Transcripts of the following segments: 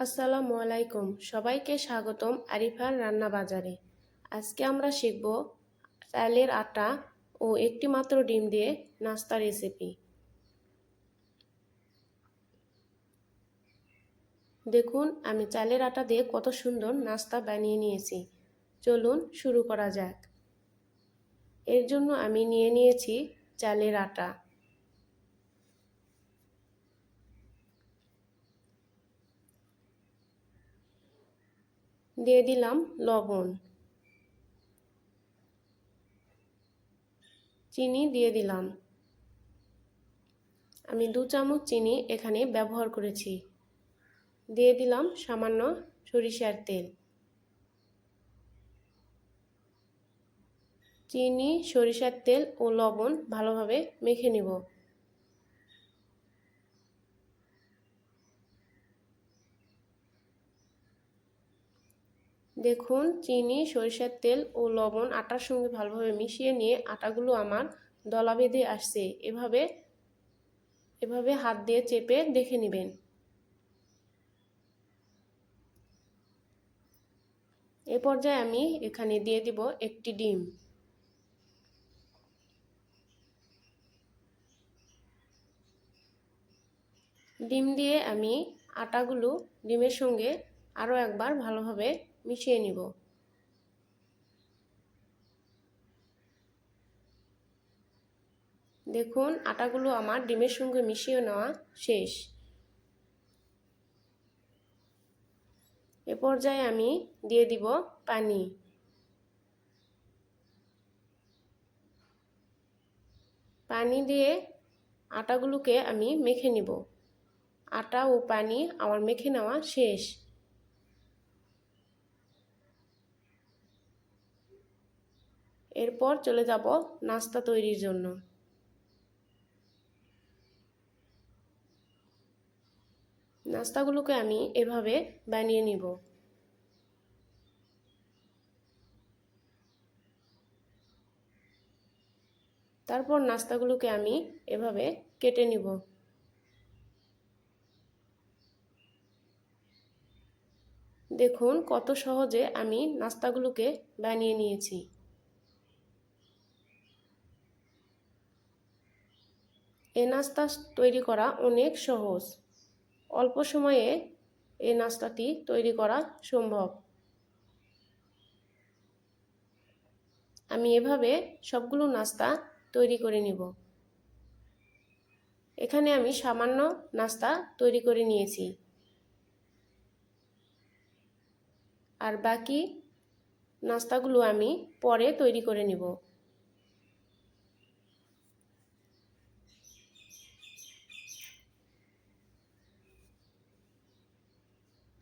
আসসালামু আলাইকুম। সবাইকে স্বাগতম আরিফার রান্না বাজারে আজকে আমরা শিখব চালের আটা ও একটি মাত্র ডিম দিয়ে নাস্তা রেসিপি। দেখুন, আমি চালের আটা দিয়ে কত সুন্দর নাস্তা বানিয়ে নিয়েছি। চলুন শুরু করা যাক। এর জন্য আমি নিয়ে নিয়েছি চালের আটা। দিয়ে দিলাম লবণ। চিনি দিয়ে দিলাম। আমি দু চামচ চিনি এখানে ব্যবহার করেছি। দিয়ে দিলাম সামান্য সরিষার তেল। চিনি, সরিষার তেল ও লবণ ভালোভাবে মেখে নেব। দেখুন, চিনি, সরিষার তেল ও লবণ আটার সঙ্গে ভালোভাবে মিশিয়ে নিয়ে আটাগুলো আমার দলা বেঁধে আসছে। এভাবে এভাবে হাত দিয়ে চেপে দেখে নেবেন। এ পর্যায়ে আমি এখানে দিয়ে দিব একটি ডিম। ডিম দিয়ে আমি আটাগুলো ডিমের সঙ্গে আরও একবার ভালোভাবে মিশিয়ে নিব। দেখুন, আটাগুলো আমার ডিমের সঙ্গে মিশিয়ে নেওয়া শেষ। এ পর্যায়ে আমি দিয়ে দিব পানি। পানি দিয়ে আটাগুলোকে আমি মেখে নিব। আটা ও পানি আমার মেখে নেওয়া শেষ। এরপর চলে যাব নাস্তা তৈরির জন্য। নাস্তাগুলোকে আমি এভাবে বানিয়ে নিব। তারপর নাস্তাগুলোকে আমি এভাবে কেটে নিব। দেখুন কত সহজে আমি নাস্তাগুলোকে বানিয়ে নিয়েছি। এ নাস্তা তৈরি করা অনেক সহজ। অল্প সময়ে এই নাস্তাটি তৈরি করা সম্ভব। আমি এভাবে সবগুলো নাস্তা তৈরি করে নিব। এখানে আমি সামান্য নাস্তা তৈরি করে নিয়েছি। আর বাকি নাস্তাগুলো আমি পরে তৈরি করে নিব।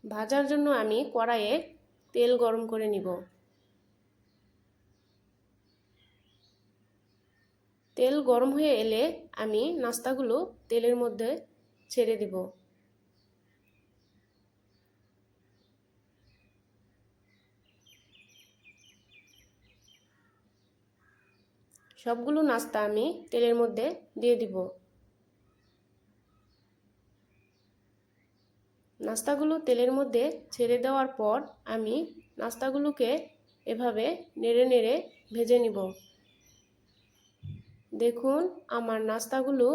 ভাজার জন্য আমি কড়াইয়ে তেল গরম করে নিব। তেল গরম হয়ে এলে আমি নাস্তাগুলো তেলের মধ্যে ছেড়ে দিব। সবগুলো নাস্তা আমি তেলের মধ্যে দিয়ে দিব। নাস্তাগুলো তেলের মধ্যে ছেড়ে দেওয়ার পর আমি নাস্তাগুলোকে এভাবে নেড়ে নেড়ে ভেজে নিব। দেখুন, আমার নাস্তাগুলো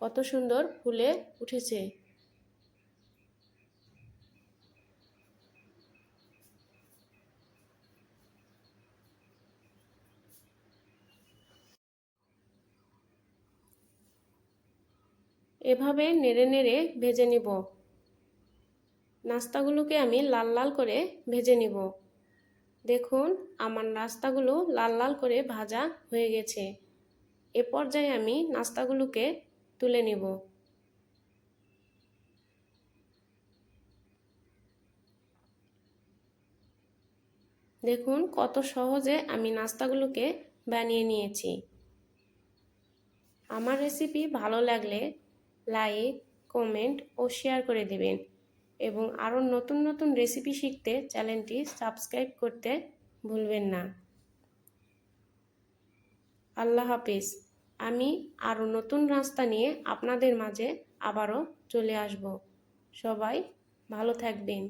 কত সুন্দর ফুলে উঠেছে। এভাবে নেড়ে নেড়ে ভেজে নিব। নাস্তাগুলোকে আমি লাল লাল করে ভেজে নিব। দেখুন, আমার নাস্তাগুলো লাল লাল করে ভাজা হয়ে গেছে। এ পর্যায়ে আমি নাস্তাগুলোকে তুলে নেব। দেখুন, কত সহজে আমি নাস্তাগুলোকে বানিয়ে নিয়েছি। আমার রেসিপি ভালো লাগলে লাইক, কমেন্ট ও শেয়ার করে দেবেন। এবং আরও নতুন নতুন রেসিপি শিখতে চ্যানেলটি সাবস্ক্রাইব করতে ভুলবেন না। আল্লাহ হাফিজ। আমি আরও নতুন রাস্তা নিয়ে আপনাদের মাঝে আবারও চলে আসব। সবাই ভালো থাকবেন।